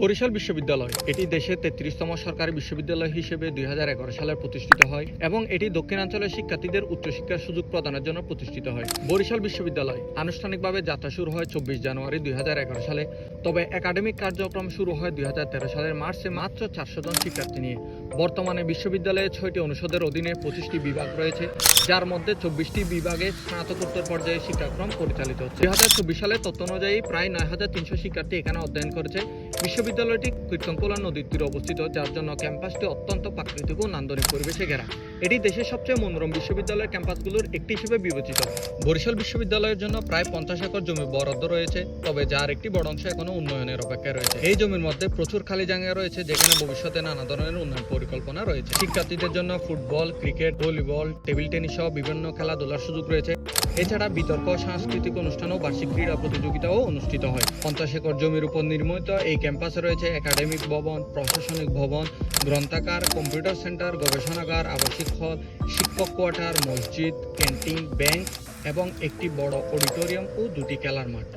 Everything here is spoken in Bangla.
বরিশাল বিশ্ববিদ্যালয়, এটি দেশের তেত্রিশতম সরকারি বিশ্ববিদ্যালয় হিসেবে দুই সালে প্রতিষ্ঠিত হয় এবং এটি দক্ষিণাঞ্চলের শিক্ষার্থীদের উচ্চশিক্ষার সুযোগ প্রদানের জন্য প্রতিষ্ঠিত হয়। বরিশাল বিশ্ববিদ্যালয় আনুষ্ঠানিকভাবে যাত্রা শুরু হয় চব্বিশ জানুয়ারি দুই হাজার এগারো সালে, তবে একাডেমিক কার্যক্রম শুরু হয় দুই হাজার তেরো সালের মার্চে মাত্র চারশো জন শিক্ষার্থী নিয়ে। বর্তমানে বিশ্ববিদ্যালয়ে ছয়টি অনুষদের অধীনে পঁচিশটি বিভাগ রয়েছে, যার মধ্যে চব্বিশটি বিভাগে স্নাতকোত্তর পর্যায়ে শিক্ষাক্রম পরিচালিত হচ্ছে। দুই হাজার চব্বিশ সালের তথ্য অনুযায়ী প্রায় নয় হাজার তিনশো শিক্ষার্থী এখানে অধ্যয়ন করেছে। বিশ্ববিদ্যালয়টি কীর্তনকোলা নদীর তীরে অবস্থিত, যার জন্য ক্যাম্পাসটি অত্যন্ত প্রাকৃতিক ও নান্দনিক পরিবেশে ঘেরা। এটি দেশের সবচেয়ে মনোরম বিশ্ববিদ্যালয়ের ক্যাম্পাসগুলোর একটি হিসেবে বিবেচিত। বরিশাল বিশ্ববিদ্যালয়ের জন্য প্রায় পঞ্চাশ একর জমি বরাদ্দ রয়েছে, তবে যার একটি বড় অংশ এখনও উন্নয়নের অপেক্ষায় রয়েছে। এই জমির মধ্যে প্রচুর খালি জায়গা রয়েছে, যেখানে ভবিষ্যতে নানা ধরনের উন্নয়ন পরিকল্পনা রয়েছে। শিক্ষার্থীদের জন্য football, cricket, volleyball, table tennis সহ বিভিন্ন খেলাধুলার সুযোগ রয়েছে। এছাড়া বিতর্ক, সাংস্কৃতিক অনুষ্ঠান ও বার্ষিক ক্রীড়া প্রতিযোগিতাও অনুষ্ঠিত হয়। পঞ্চাশ একর জমির উপর নির্মিত এই ক্যাম্পাসে রয়েছে একাডেমিক ভবন, প্রশাসনিক ভবন, গ্রন্থাগার, কম্পিউটার সেন্টার, গবেষণাগার, আবাসিক হল, শিক্ষক কোয়ার্টার, মসজিদ, ক্যান্টিন, ব্যাংক এবং একটি বড় অডিটোরিয়াম ও দুটি খেলার মাঠ।